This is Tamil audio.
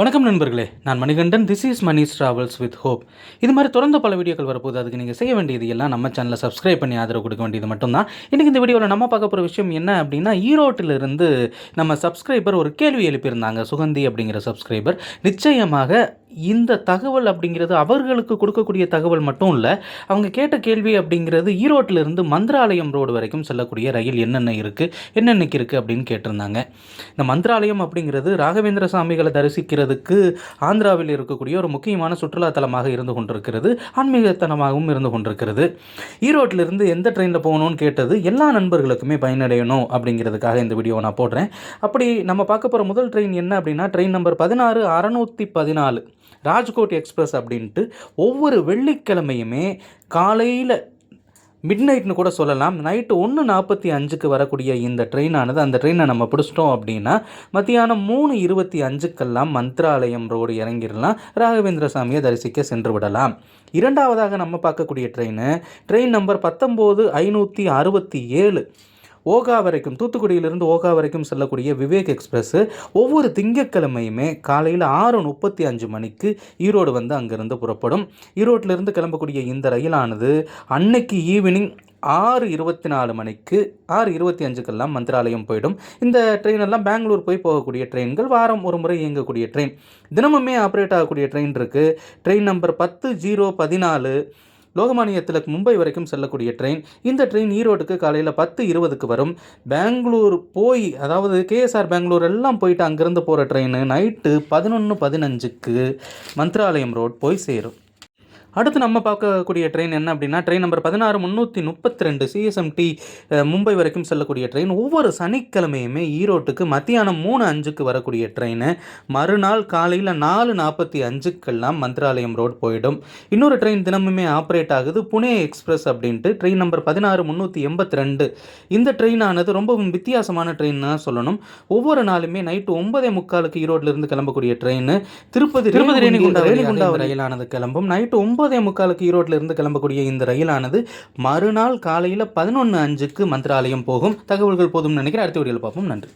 வணக்கம் நண்பர்களே. நான் Manikandan. This is Mani's travels with hope இது மாதிரி தொடர்ந்து பல வீடியோக்கள் வரப்போகுது. அதுக்கு நீங்கள் செய்ய வேண்டியது எல்லாம் நம்ம சேனலை சப்ஸ்கிரைப் பண்ணி ஆதரவு கொடுக்க வேண்டியது மட்டும்தான். இன்றைக்கி இந்த வீடியோவில் நம்ம பார்க்க போகிற விஷயம் என்ன அப்படின்னா ஈரோட்டிலிருந்து நம்ம சப்ஸ்கிரைபர் ஒரு கேள்வி எழுப்பியிருந்தாங்க. சுகந்தி அப்படிங்கிற சப்ஸ்கிரைபர் நிச்சயமாக இந்த தகவல் அப்படிங்கிறது அவர்களுக்கு கொடுக்கக்கூடிய தகவல் மட்டும் இல்லை அவங்க கேட்ட கேள்வி அப்படிங்கிறது ஈரோட்டிலிருந்து மந்திராலயம் ரோடு வரைக்கும் செல்லக்கூடிய ரயில் என்னென்ன இருக்குது என்னென்னக்கு இருக்குது அப்படின்னு கேட்டிருந்தாங்க. இந்த மந்திராலயம் அப்படிங்கிறது ராகவேந்திர சாமிகளை தரிசிக்கிறதுக்கு ஆந்திராவில் இருக்கக்கூடிய ஒரு முக்கியமான சுற்றுலா தலமாக இருந்து கொண்டிருக்கிறது ஆன்மீகத்தனமாகவும் இருந்து கொண்டிருக்கிறது. ஈரோட்டிலிருந்து எந்த ட்ரெயினில் போகணும்னு கேட்டது எல்லா நண்பர்களுக்குமே பயனடையணும் அப்படிங்கிறதுக்காக இந்த வீடியோ நான் போடுறேன். அப்படி நம்ம பார்க்க போகிற முதல் ட்ரெயின் என்ன அப்படின்னா ட்ரெயின் நம்பர் பதினாறு அறநூற்றி பதினாலு. ராஜ்கோட் எக்ஸ்பிரஸ் அப்படின்ட்டு ஒவ்வொரு வெள்ளிக்கிழமையுமே காலையில் மிட் நைட்னு கூட சொல்லலாம். நைட்டு ஒன்று நாற்பத்தி அஞ்சுக்கு வரக்கூடிய இந்த ட்ரெயினானது. அந்த ட்ரெயினை நம்ம பிடிச்சிட்டோம் அப்படின்னா மத்தியானம் மூணு இருபத்தி அஞ்சுக்கெல்லாம் மந்த்ராலயம் ரோடு இறங்கிடலாம். ராகவேந்திர சாமியை தரிசிக்க சென்று விடலாம். இரண்டாவதாக நம்ம பார்க்கக்கூடிய ட்ரெயின் ட்ரெயின் நம்பர் பத்தொம்போது ஐநூற்றி அறுபத்தி ஏழு. ஓகா வரைக்கும் தூத்துக்குடியிலிருந்து ஓகா வரைக்கும் செல்லக்கூடிய விவேக் எக்ஸ்பிரஸ்ஸு ஒவ்வொரு திங்கட்கிழமையுமே காலையில் ஆறு முப்பத்தி அஞ்சு மணிக்கு ஈரோடு வந்து அங்கேருந்து புறப்படும். ஈரோட்டிலிருந்து கிளம்பக்கூடிய இந்த ரயிலானது அன்னைக்கு ஈவினிங் ஆறு இருபத்தி நாலு மணிக்கு ஆறு இருபத்தி அஞ்சுக்கெல்லாம் மந்திராலயம் போயிடும். இந்த ட்ரெயின் எல்லாம் பெங்களூர் போய் போகக்கூடிய ட்ரெயின்கள் வாரம் ஒரு முறை இயங்கக்கூடிய ட்ரெயின் தினமுமே ஆப்ரேட் ஆகக்கூடிய ட்ரெயின் இருக்குது ட்ரெயின் நம்பர் பத்து ஜீரோ பதினாலு லோகமானிய திலக் மும்பை வரைக்கும் செல்லக்கூடிய ட்ரெயின் இந்த ட்ரெயின் ஈரோடுக்கு காலையில் பத்து இருபதுக்கு வரும். பெங்களூர் போய் அதாவது கேஎஸ்ஆர் பெங்களூர் எல்லாம் போயிட்டு அங்கேருந்து போகிற ட்ரெயின் நைட்டு பதினொன்று பதினஞ்சுக்கு மந்த்ராலயம் ரோட் போய் சேரும். அடுத்து நம்ம பார்க்கக்கூடிய ட்ரெயின் என்ன அப்படின்னா ட்ரெயின் நம்பர் பதினாறு முந்நூற்றி முப்பத்தி ரெண்டு சிஎஸ்எம்டி மும்பை வரைக்கும் செல்லக்கூடிய ட்ரெயின் ஒவ்வொரு சனிக்கிழமையுமே ஈரோட்டுக்கு மத்தியானம் மூணு அஞ்சுக்கு வரக்கூடிய ட்ரெயின் மறுநாள் காலையில் நாலு நாற்பத்தி அஞ்சுக்கெல்லாம் மந்திராலயம் ரோட் போயிடும். இன்னொரு ட்ரெயின் தினமுமே ஆப்ரேட் ஆகுது. புனே எக்ஸ்பிரஸ் அப்படின்ட்டு ட்ரெயின் நம்பர் பதினாறு முந்நூற்றி எண்பத்தி ரெண்டு இந்த ட்ரெயினானது ரொம்பவும் வித்தியாசமான ட்ரெயின் தான் சொல்லணும். ஒவ்வொரு நாளுமே நைட்டு ஒன்பதே முக்காலுக்கு ஈரோட்டிலிருந்து கிளம்பக்கூடிய ட்ரெயின் திருப்பதி திருப்பதி ரேணிகுண்டா ரயிலானது கிளம்பும். நைட்டு ஒன்பதே முக்காலுக்கு ஈரோட்டில் இருந்து கிளம்பக்கூடிய இந்த ரயிலானது மறுநாள் காலையில் பதினொன்று அஞ்சுக்கு மந்திராலயம் போகும். தகவல்கள் போதும்னு நினைக்கிறேன். அடுத்த வீடியோவில் பார்ப்போம். நன்றி.